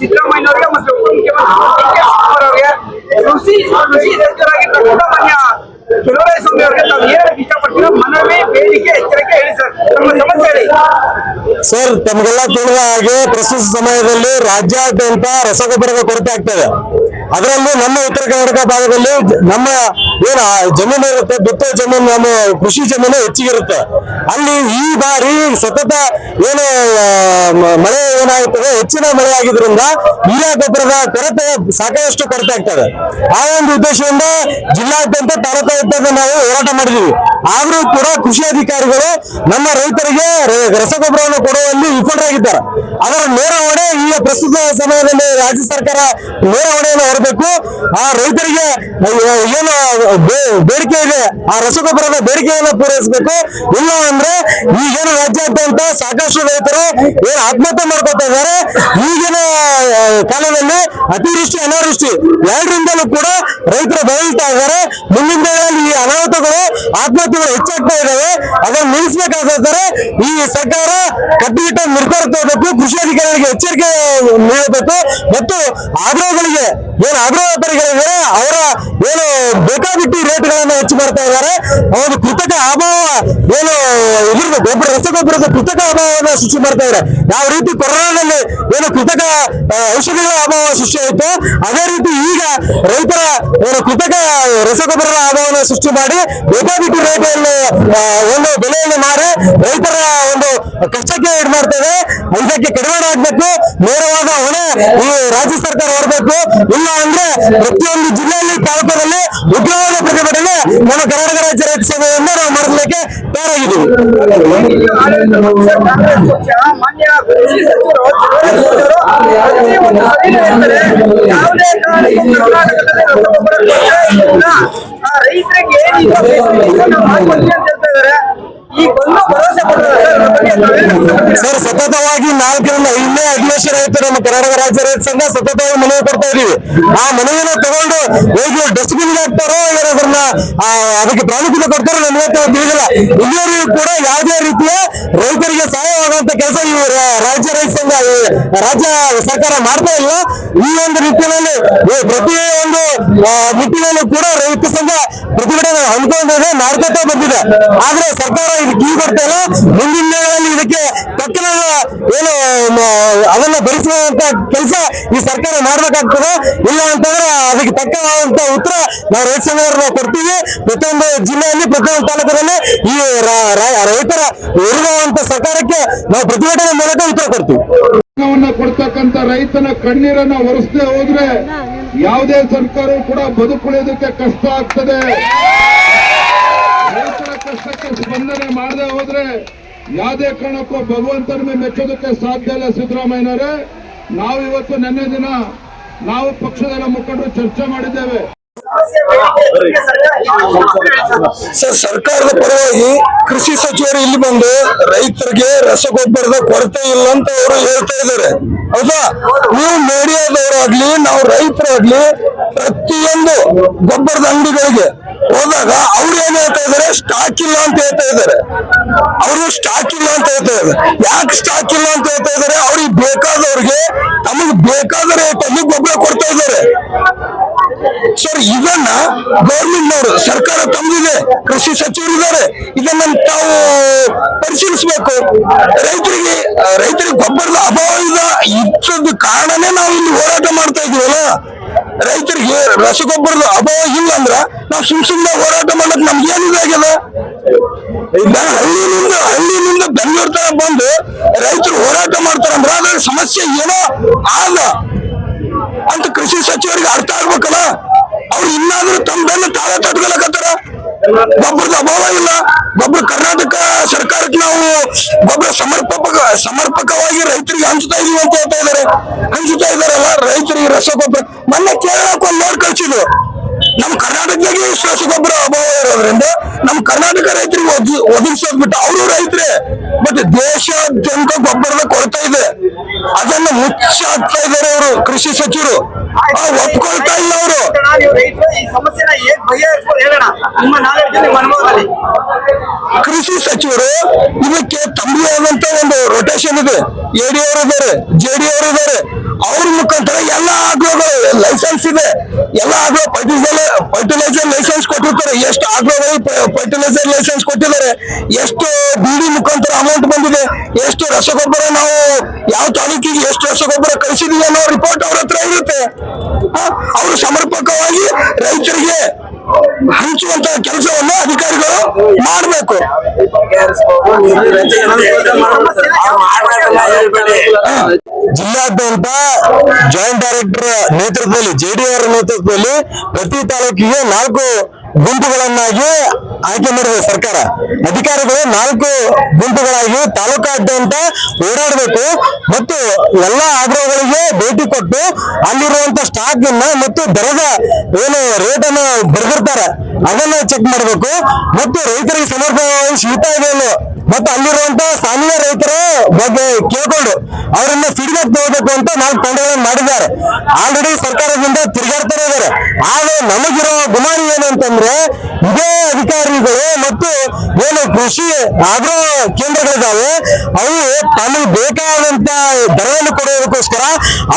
ಸಿದ್ದರಾಮಯ್ಯ ಅವರಿಗೆ ಮತ್ತು ಮುಖ್ಯಮಂತ್ರಿ ಕೃಷಿ ಕೃಷಿ ಸಚಿವರಾಗಿರ್ತಕ್ಕಂಥ ಮಾನ್ಯ ಸ್ವಾಮಿ ಅವರಿಗೆ ತಾವು ಮನವಿ, ಬೇಡಿಕೆ, ಎಚ್ಚರಿಕೆ ಹೇಳಿ ಸರ್. ನಮ್ಮ ಸಮಸ್ಯೆ ಹೇಳಿ. ಸರ್, ತಮಗೆಲ್ಲ ತಿಳಿದ ಹಾಗೆ ಪ್ರಸ್ತುತ ಸಮಯದಲ್ಲಿ ರಾಜ್ಯಾದ್ಯಂತ ರಸಗೊಬ್ಬರದ ಕೊರತೆ ಆಗ್ತದೆ. ಅದರಲ್ಲೂ ನಮ್ಮ ಉತ್ತರ ಕರ್ನಾಟಕ ಭಾಗದಲ್ಲಿ ನಮ್ಮ ಏನು ಜಮೀನು ಇರುತ್ತೆ, ಬಿತ್ತೋ ಜಮೀನು, ನಮ್ಮ ಕೃಷಿ ಜಮೀನು ಹೆಚ್ಚಿಗಿರುತ್ತೆ. ಅಲ್ಲಿ ಈ ಬಾರಿ ಸತತ ಏನು ಮಳೆ ಏನಾಗುತ್ತದೆ ಹೆಚ್ಚಿನ ಮಳೆ ಆಗಿದ್ರಿಂದ ಯೂರಿಯಾ ಗೊಬ್ಬರದ ಕೊರತೆ ಸಾಕಷ್ಟು ಕೊರತೆ ಆಗ್ತದೆ. ಆ ಒಂದು ಉದ್ದೇಶದಿಂದ ಜಿಲ್ಲಾದ್ಯಂತ ತಾಲೂಕು ನಾವು ಹೋರಾಟ ಮಾಡಿದೀವಿ. ಆದ್ರೂ ಕೂಡ ಕೃಷಿ ಅಧಿಕಾರಿಗಳು ನಮ್ಮ ರೈತರಿಗೆ ರಸಗೊಬ್ಬರವನ್ನು ಕೊಡುವಲ್ಲಿ ವಿಫಲರಾಗಿದ್ದಾರೆ. ಅದರ ನೇರ ಹೊಣೆ ಈಗ ಪ್ರಸ್ತುತ ಸಮಯದಲ್ಲಿ ರಾಜ್ಯ ಸರ್ಕಾರ ನೇರ ಹೊಣೆಯನ್ನು ಹೊರಬೇಕು ಆ ರೈತರಿಗೆ ಏನು ಬೇಡಿಕೆ ಇದೆ. ಆ ರಸಗೊಬ್ಬರದ ಬೇಡಿಕೆಯನ್ನು ಪೂರೈಸಬೇಕು. ಇಲ್ಲ ಅಂದ್ರೆ ಈಗೇನು ರಾಜ್ಯಾದ್ಯಂತ ಸಾಕಷ್ಟು ರೈತರು ಏನು ಆತ್ಮಹತ್ಯೆ ಮಾಡ್ಕೊತಾ ಇದ್ದಾರೆ. ಈಗಿನ ಕಾಲದಲ್ಲಿ ಅತಿವೃಷ್ಟಿ, ಅನಾವೃಷ್ಟಿ, ಎರಡರಿಂದಲೂ ಕೂಡ ರೈತರು ಬಳಲ್ತಾ ಇದ್ದಾರೆ. ಮುಂದಿನ ದಿನಗಳಲ್ಲಿ ಈ ಅನಾಹುತಗಳು, ಆತ್ಮಹತ್ಯೆಗಳು ಹೆಚ್ಚಾಗ್ತಾ ಇದಾವೆ ಅದನ್ನು ನಿಲ್ಲಿಸಬೇಕಾದ್ರೆ ಈ ಸರ್ಕಾರ ಕಟ್ಟುನಿಟ್ಟಾಗಿ ನಿರ್ಧಾರ ತಗೋಬೇಕು. ಕೃಷಿ ಅಧಿಕಾರಿಗಳಿಗೆ ಎಚ್ಚರಿಕೆ ನೀಡಬೇಕು. ಮತ್ತು ಆಗ್ರಹಗಳಿಗೆ ಏನು ಆಗ್ರಹ ವ್ಯಾಪಾರಿಗಳಿದ್ದಾರೆ, ಅವರ ಏನು ಬೇಕಾಬಿಟ್ಟು ರೇಟ್ಗಳನ್ನು ಹೆಚ್ಚು ಮಾಡ್ತಾ ಇದ್ದಾರೆ. ಅವರು ಕೃತಕ ಅಭಾವ ಏನು ಇರಬೇಕು. ಗೊಬ್ಬರ ರಸಗೊಬ್ಬರದ ಕೃತಕ ಅಭಾವವನ್ನು ಸೃಷ್ಟಿ ಮಾಡ್ತಾ ಇದ್ದಾರೆ. ಯಾವ ರೀತಿ ಕೊರೋನಾದಲ್ಲಿ ಏನು ಕೃತಕ ಔಷಧಿಗಳ ಅಭಾವ ಸೃಷ್ಟಿ ಆಯಿತು ಅದೇ ರೀತಿ ಈಗ ರೈತರ ಕೃತಕ ರಸಗೊಬ್ಬರ ಆದಾಯವನ್ನು ಸೃಷ್ಟಿ ಮಾಡಿ ಬೇಕಾಬಿಟ್ಟು ರೇಟನ್ನು ಒಂದು ಬೆಲೆಯನ್ನು ಮಾರಿ ರೈತರ ಒಂದು ಕಷ್ಟಕ್ಕೆ ಈಡು ಮಾಡ್ತೇವೆ ಇದಕ್ಕೆ ಕಡಿವಾಣ ಆಗ್ಬೇಕು ನೇರವಾದ ಹೊಣೆ ಈ ರಾಜ್ಯ ಸರ್ಕಾರ ಹೊರಬೇಕು ಇಲ್ಲ ಅಂದ್ರೆ ಪ್ರತಿಯೊಂದು ಜಿಲ್ಲೆಯಲ್ಲಿ ತಾಲೂಕಲ್ಲಿ ಉಗ್ರವಾದ ಪ್ರತಿಭಟನೆ ನಮ್ಮ ಕರ್ನಾಟಕ ರಾಜ್ಯ ರೈತ ಸಂಘದಿಂದ ನಾವು ಮಾಡಲಿಕ್ಕೆ ತಯಾರಾಗಿದ್ದೀವಿ ಆಡಳಿತ ಪಕ್ಷ ಕಾಂಗ್ರೆಸ್ ಪಕ್ಷ ಮಾನ್ಯ ಕೃಷಿ ಸಚಿವರು ಚುನಾವಣಾ ಸಚಿವರು ಪ್ರತಿ ಒಂದು ಸಭೆಯಲ್ಲಿ ಹೇಳ್ತಾರೆ ಯಾವುದೇ ಕಾರಣಕ್ಕೂ ಕರ್ನಾಟಕದಲ್ಲಿ ರಸಗೊಬ್ಬರ ಕೊರತೆ ಇಲ್ಲ ಆ ರೈತರಿಗೆ ಈಗ ಬೇಸಿಗೆ ಮಾಡ್ಕೊಡ್ತೀನಿ ಅಂತ ಹೇಳ್ತಾ ಇದ್ದಾರೆ ಸರ್ ಸತತವಾಗಿ ನಾಲ್ಕರಿಂದ ಐದನೇ ಅಧಿವೇಶನ ಆಯ್ತು ನಮ್ಮ ಕರ್ನಾಟಕ ರಾಜ್ಯ ರೈತ ಸಂಘ. ಸತತವಾಗಿ ಮನವಿ ಕೊಡ್ತಾ ಇದೀವಿ. ಆ ಮನವಿನ ತಗೊಂಡು ಹೋಗಿ ಡಸ್ಟ್ಬಿನ್ ಹಾಕ್ತಾರೋ ಅದನ್ನ ಅದಕ್ಕೆ ಪ್ರಾಮುಖ್ಯತೆ ಕೊಡ್ತಾರೋ ನಮ್ಗೆ ತಿಳಿದಿಲ್ಲ. ಇಲ್ಲಿವರೆಗೂ ಕೂಡ ಯಾವುದೇ ರೀತಿಯ ರೈತರಿಗೆ ಸಹಾಯ ಆಗುವಂತ ಕೆಲಸ ಈ ರಾಜ್ಯ ರೈತ ಸಂಘ ರಾಜ್ಯ ಸರ್ಕಾರ ಮಾಡ್ತಾ ಇಲ್ಲ. ಈ ಒಂದು ನಿಟ್ಟಿನಲ್ಲಿ ಪ್ರತಿ ಒಂದು ನಿಟ್ಟಿನಲ್ಲೂ ಕೂಡ ರೈತ ಸಂಘ ಪ್ರತಿಭಟನೆ ಹಮ್ಮಿಕೊಂಡಿದೆ ಮಾಡ್ಕೊತಾ ಬಂದಿದೆ. ಆದ್ರೆ ಸರ್ಕಾರ ಇಲ್ಲಿ ಕೀ ಬರ್ತಾ ಇಲ್ಲ. ಮುಂದಿನ ದಿನಗಳಲ್ಲಿ ಇದಕ್ಕೆ ತಕ್ಷಣದ ಏನು ಮ, ಅದನ್ನ ಭರಿಸುವಂತ ಕೆಲಸ ಈ ಸರ್ಕಾರ ಮಾಡ್ಬೇಕಾಗ್ತದೆ. ಇಲ್ಲ ಅಂತಂದ್ರೆ ಅದಕ್ಕೆ ತಕ್ಕಂತ ಉತ್ತರ ನಾವು ರೈತ ನಾವು ಕೊಡ್ತೀವಿ. ಪ್ರತಿಯೊಂದು ಜಿಲ್ಲೆಯಲ್ಲಿ, ಪ್ರತಿಯೊಂದು ತಾಲೂಕಿನಲ್ಲಿ ಈ ರೈತರ ವಿರುದ್ಧವಂತ ಸರ್ಕಾರಕ್ಕೆ ನಾವು ಪ್ರತಿಭಟನೆ ಮೂಲಕ ಉತ್ತರ ಕೊಡ್ತೀವಿ. ಕೊಡ್ತಕ್ಕಂತ ರೈತನ ಕಣ್ಣೀರನ್ನ ಒರೆಸದೆ ಹೋದ್ರೆ ಯಾವುದೇ ಸರ್ಕಾರವೂ ಕೂಡ ಬದುಕುಳಿಯೋದಕ್ಕೆ ಕಷ್ಟ ಆಗ್ತದೆ. ರೈತರ ಕಷ್ಟಕ್ಕೆ ಸ್ಪಂದನೆ ಮಾಡದೆ ಹೋದ್ರೆ ಯಾವುದೇ ಕಾರಣಕ್ಕೂ ಭಗವಂತನ ಮೇಲೆ ಮೆಚ್ಚೋದಕ್ಕೆ ಸಾಧ್ಯ ಇಲ್ಲ ಸಿದ್ದರಾಮಯ್ಯನವರೇ. ನಾವು ಇವತ್ತು ನಿನ್ನೆ ದಿನ ನಾವು ಪಕ್ಷದ ಮುಖಂಡರು ಚರ್ಚೆ ಮಾಡಿದ್ದೇವೆ. ಸರ್, ಸರ್ಕಾರದ ಪರವಾಗಿ ಕೃಷಿ ಸಚಿವರು ಇಲ್ಲಿ ಬಂದು ರೈತರಿಗೆ ರಸಗೊಬ್ಬರದ ಕೊರತೆ ಇಲ್ಲ ಅಂತ ಅವರು ಹೇಳ್ತಾ ಇದ್ದಾರೆ. ಹೌದಾ? ನೀವು ಮೀಡಿಯಾದವರಾಗ್ಲಿ ನಾವು ರೈತರಾಗ್ಲಿ ಪ್ರತಿಯೊಂದು ಗೊಬ್ಬರದ ಅಂಗಡಿಗಳಿಗೆ ಹೋದಾಗ ಅವ್ರು ಏನ್ ಹೇಳ್ತಾ ಇದಾರೆ ಸ್ಟಾಕ್ ಇಲ್ಲ ಅಂತ ಹೇಳ್ತಾ ಇದ್ದಾರೆ. ಅವರು ಸ್ಟಾಕ್ ಇಲ್ಲ ಅಂತ ಹೇಳ್ತಾ ಇದ್ದಾರೆ. ಯಾಕೆ ಸ್ಟಾಕ್ ಇಲ್ಲ ಅಂತ ಹೇಳ್ತಾ ಇದ್ದಾರೆ? ಅವ್ರಿಗೆ ಬೇಕಾದವ್ರಿಗೆ ತಮಗ್ ಬೇಕಾದ ರೇಟಲ್ಲಿ ಗೊಬ್ಬರ ಕೊಡ್ತಾ ಇದ್ದಾರೆ. ಸರ್ ಇದನ್ನ ಗೌರ್ಮೆಂಟ್ ನವರು, ಸರ್ಕಾರ ತಂದಿದೆ. ಕೃಷಿ ಸಚಿವರಿದ್ದಾರೆ. ಇದನ್ನ ತಾವು ಪರಿಶೀಲಿಸಬೇಕು. ರೈತರಿಗೆ ರೈತರಿಗೆ ಗೊಬ್ಬರದ ಅಭಾವ ಇಲ್ಲ ಇದ್ದದ್ದು ಕಾರಣನೇ ನಾವು ಇಲ್ಲಿ ಹೋರಾಟ ಮಾಡ್ತಾ ಇದೀವಲ್ಲ. ರೈತರಿಗೆ ರಸಗೊಬ್ಬರದ ಅಭಾವ ಇಲ್ಲ ಅಂದ್ರ ನಾವು ಸುಮ್ ಸುಮ್ಮನೆ ಹೋರಾಟ ಮಾಡಕ್ ನಮ್ಗೆ ಏನಿದಾಗ್ಯದ? ಹಳ್ಳಿನಿಂದ ಹಳ್ಳಿನಿಂದ ಬೆಂಗಳೂರು ತರ ಬಂದು ರೈತರು ಹೋರಾಟ ಮಾಡ್ತಾರಂದ್ರ ಅದ್ರ ಸಮಸ್ಯೆ ಏನೋ ಆದ ಅಂತ ಕೃಷಿ ಸಚಿವರಿಗೆ ಅರ್ಥ ಆಗ್ಬೇಕಲ್ಲ? ಅವ್ರು ಇನ್ನಾದ್ರೂ ತಮ್ಮ ಬೆನ್ನು ತಾವೇ ತಟ್ಕೊಳಕತ್ತಾರ ಗೊಬ್ಬರದ ಅಭಾವ ಇಲ್ಲ. ಗೊಬ್ಬರ ಕರ್ನಾಟಕ ಸರ್ಕಾರಕ್ಕೆ ನಾವು ಗೊಬ್ಬರ ಸಮರ್ಪಕ ಸಮರ್ಪಕವಾಗಿ ರೈತರಿಗೆ ಹಂಚುತ್ತಾ ಇದೀವಿ ಅಂತ ಹೇಳ್ತಾ ಇದಾರೆ ಹಂಚುತ್ತಾ ಇದಾರಲ್ಲ ರೈತರಿಗೆ ರಸಗೊಬ್ಬರ. ಮೊನ್ನೆ ಕೇರಳಕ್ಕೆ ಒಂದು ಲೋಡ್ ಕಳ್ಸಿದ್ರು. ನಮ್ಮ ಕರ್ನಾಟಕದಾಗೆ ಇಷ್ಟು ರಸಗೊಬ್ಬರ ಅಭಾವ ಇರೋದ್ರಿಂದ ನಮ್ಮ ಕರ್ನಾಟಕ ರೈತರಿಗೆ ಒದ್- ಒದಗಿಸೋದ್ ಬಿಟ್ಟು ಅವರು ರೈತರೇ. ಮತ್ತೆ ದೇಶಾದ್ಯಂತ ಗೊಬ್ಬರದ ಕೊರತೆ ಇದೆ. ಅದನ್ನ ಮುಚ್ಚಾಕ್ತಾ ಇದಾರೆ ಅವರು ಕೃಷಿ ಸಚಿವರು. ಒಪ್ಕೊಳ್ತಾ ಇಲ್ಲ ಈ ಸಮಸ್ಯೆನ ನಿಮ್ಮ ನಿಮ್ಮ ಕೃಷಿ ಸಚಿವರು ಇದಕ್ಕೆ ತಮ್ಮದೇ ಆದಂತ ಒಂದು ರೊಟೇಷನ್ ಇದೆ. ಎಡಿ ಅವರು ಇದ್ದಾರೆ ಜೆಡಿ ಅವರು ಇದ್ದಾರೆ. ಅವ್ರ ಮುಖಾಂತರ ಎಲ್ಲ ಆಗ್ಲೋಗಳು ಲೈಸೆನ್ಸ್ ಇದೆ. ಎಲ್ಲ ಆಗ್ಲೋ ಫರ್ಟಿಲೈಸರ್ ಫರ್ಟಿಲೈಸರ್ ಲೈಸೆನ್ಸ್ ಕೊಟ್ಟಿರ್ತಾರೆ. ಎಷ್ಟು ಆಗ್ಲೋಗಳು ಫರ್ಟಿಲೈಸರ್ ಲೈಸೆನ್ಸ್ ಕೊಟ್ಟಿದ್ದಾರೆ. ಎಷ್ಟು ಬಿಡಿ ಮುಖಾಂತರ ಅಮೌಂಟ್ ಬಂದಿದೆ. ಎಷ್ಟು ರಸಗೊಬ್ಬರ ನಾವು ಯಾವ ತಾಲೂಕಿಗೆ ಎಷ್ಟು ರಸಗೊಬ್ಬರ ಕಳಿಸಿದೀವಿ ಅನ್ನೋ ರಿಪೋರ್ಟ್ ಅವ್ರ ಹತ್ರ ಇರುತ್ತೆ. ಅವರು ಸಮರ್ಪಕವಾಗಿ ರೈತರಿಗೆ ಹಂಚುವಂತ ಕೆಲಸವನ್ನ ಅಧಿಕಾರಿಗಳು ಮಾಡಬೇಕು ಜಿಲ್ಲಾದ್ಯಂತ ಜಾಯಿಂಟ್ ಡೈರೆಕ್ಟರ್ ನೇತೃತ್ವದಲ್ಲಿ ಜೆಡಿಆರ್ ನೇತೃತ್ವದಲ್ಲಿ ಪ್ರತಿ ತಾಲೂಕಿಗೆ ನಾಲ್ಕು ಗುಂಪುಗಳನ್ನಾಗಿ ಆಯ್ಕೆ ಮಾಡಿದೆ ಸರ್ಕಾರ. ಅಧಿಕಾರಿಗಳು ನಾಲ್ಕು ಗುಂಪುಗಳಾಗಿ ತಾಲೂಕಾದ್ಯಂತ ಓಡಾಡಬೇಕು ಮತ್ತು ಎಲ್ಲ ಆಗ್ರಹಗಳಿಗೆ ಭೇಟಿ ಕೊಟ್ಟು ಅಲ್ಲಿರುವಂತ ಸ್ಟಾಕ್ ಅನ್ನ ಮತ್ತು ದರದ ಏನು ರೇಟ್ ಅನ್ನ ಬರೆದಿರ್ತಾರೆ, ಅದನ್ನ ಚೆಕ್ ಮಾಡಬೇಕು. ಮತ್ತು ರೈತರಿಗೆ ಸಮರ್ಪಕವಾಗಿ ಸಿಗ್ತಾ ಮತ್ತು ಅಲ್ಲಿರುವಂತ ಸ್ಥಾನೀಯ ರೈತರ ಬಗ್ಗೆ ಕೇಳ್ಕೊಂಡು ಅವರಿಂದ ಫೀಡ್ಬ್ಯಾಕ್ ತಗೋಬೇಕು ಅಂತ ನಾವು ತಂಡಗಳನ್ನು ಮಾಡಿದ್ದಾರೆ. ಆಲ್ರೆಡಿ ಸರ್ಕಾರದಿಂದ ತಿರುಗಾಡ್ತಾನೆ ಇದ್ದಾರೆ. ಆದ್ರೆ ನಮಗಿರೋ ಗುಮಾನಿ ಏನಂತಂದ್ರೆ ಇದೇ ಅಧಿಕಾರಿಗಳು ಮತ್ತು ಏನು ಕೃಷಿ ಆಗ್ರೋ ಕೇಂದ್ರಗಳಿದ್ದಾವೆ, ಅವು ತಮಗೆ ಬೇಕಾದಂತ ದರವನ್ನು ಕೊಡೋದಕ್ಕೋಸ್ಕರ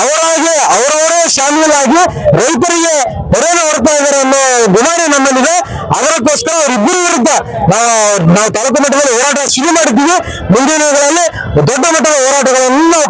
ಅವರಾಗೆ ಅವರವರೇ ಶಾಮೀಲಾಗಿ ರೈತರಿಗೆ ಹೊರೆಯನ್ನು ಹೊರತಾ ಇದ್ದಾರೆ ಅನ್ನೋ ಗುಮಾನಿ ನಮ್ಮಲ್ಲಿದೆ ಅದಕ್ಕೋಸ್ಕರ ಅವರಿಬ್ಬರು ವಿರುದ್ಧ ನಾವು ನಾವು ತಾಲೂಕು ಮಟ್ಟದಲ್ಲಿ ಹೋರಾಟ ಶುರು ಮಾಡಿದ್ದೀವಿ. ಮುಂದಿನ ದಿನಗಳಲ್ಲಿ ದೊಡ್ಡ ಮಟ್ಟದ ಹೋರಾಟಗಳನ್ನು ನಾವು